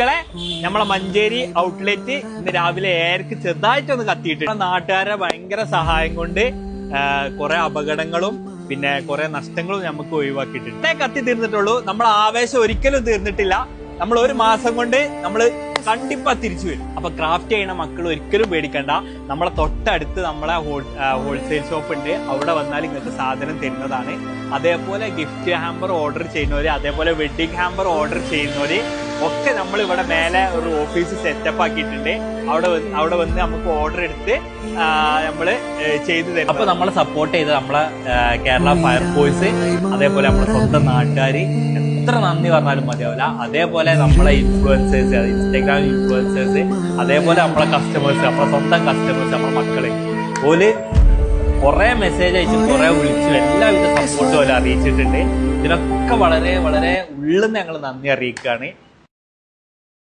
മക്കളെ നമ്മളെ മഞ്ചേരി ഔട്ട്ലെറ്റ് ഇന്ന് രാവിലെ ഏർക്ക് ചെറുതായിട്ടൊന്ന് കത്തിയിട്ട് നാട്ടുകാരെ ഭയങ്കര സഹായം കൊണ്ട് കുറെ അപകടങ്ങളും പിന്നെ കുറെ നഷ്ടങ്ങളും നമുക്ക് ഒഴിവാക്കിയിട്ടുണ്ട്. കത്തി തീർന്നിട്ടുള്ളൂ. നമ്മൾ ആവേശം ഒരിക്കലും തീർന്നിട്ടില്ല. നമ്മൾ ഒരു മാസം കൊണ്ട് നമ്മൾ കണ്ടിപ്പാ തിരിച്ചു വരും. അപ്പൊ ക്രാഫ്റ്റ് ചെയ്യണ മക്കൾ ഒരിക്കലും പേടിക്കണ്ട. നമ്മളെ തൊട്ടടുത്ത് നമ്മളെ ഹോൾസെയിൽ ഷോപ്പ് ഉണ്ട്. അവിടെ വന്നാൽ ഇങ്ങനത്തെ സാധനം തരുന്നതാണ്. അതേപോലെ ഗിഫ്റ്റ് ഹാമ്പർ ഓർഡർ ചെയ്യുന്നവര് അതേപോലെ വെഡിങ് ഹാമ്പർ ഓർഡർ ചെയ്യുന്നവര് ഒക്കെ നമ്മൾ ഇവിടെ മേലെ ഒരു ഓഫീസ് സെറ്റപ്പ് ആക്കിയിട്ടുണ്ട്. അവിടെ അവിടെ വന്ന് നമുക്ക് ഓർഡർ എടുത്ത് നമ്മൾ ചെയ്തു തരും അപ്പൊ നമ്മളെ സപ്പോർട്ട് ചെയ്ത് നമ്മളെ കേരള ഫയർഫോഴ്സ് അതേപോലെ നമ്മുടെ സ്വന്തം നാട്ടുകാര് എത്ര നന്ദി പറഞ്ഞാലും മതിയാവില്ല. അതേപോലെ നമ്മളെ ഇൻഫ്ലുവൻസേഴ്സ് ഇൻസ്റ്റാഗ്രാം ഇൻഫ്ലുവൻസേഴ്സ് അതേപോലെ നമ്മളെ കസ്റ്റമേഴ്സ് നമ്മളെ സ്വന്തം കസ്റ്റമേഴ്സ് നമ്മളെ മക്കൾ. ഓൽ കുറെ മെസ്സേജ് അയച്ചു കുറെ വിളിച്ചു. എല്ലാവിധ സപ്പോർട്ടും അവർ അറിയിച്ചിട്ടുണ്ട്. ഇതിനൊക്കെ വളരെ വളരെ ഉള്ളിൽ നിന്ന് ഞങ്ങൾ നന്ദി അറിയിക്കുകയാണ്.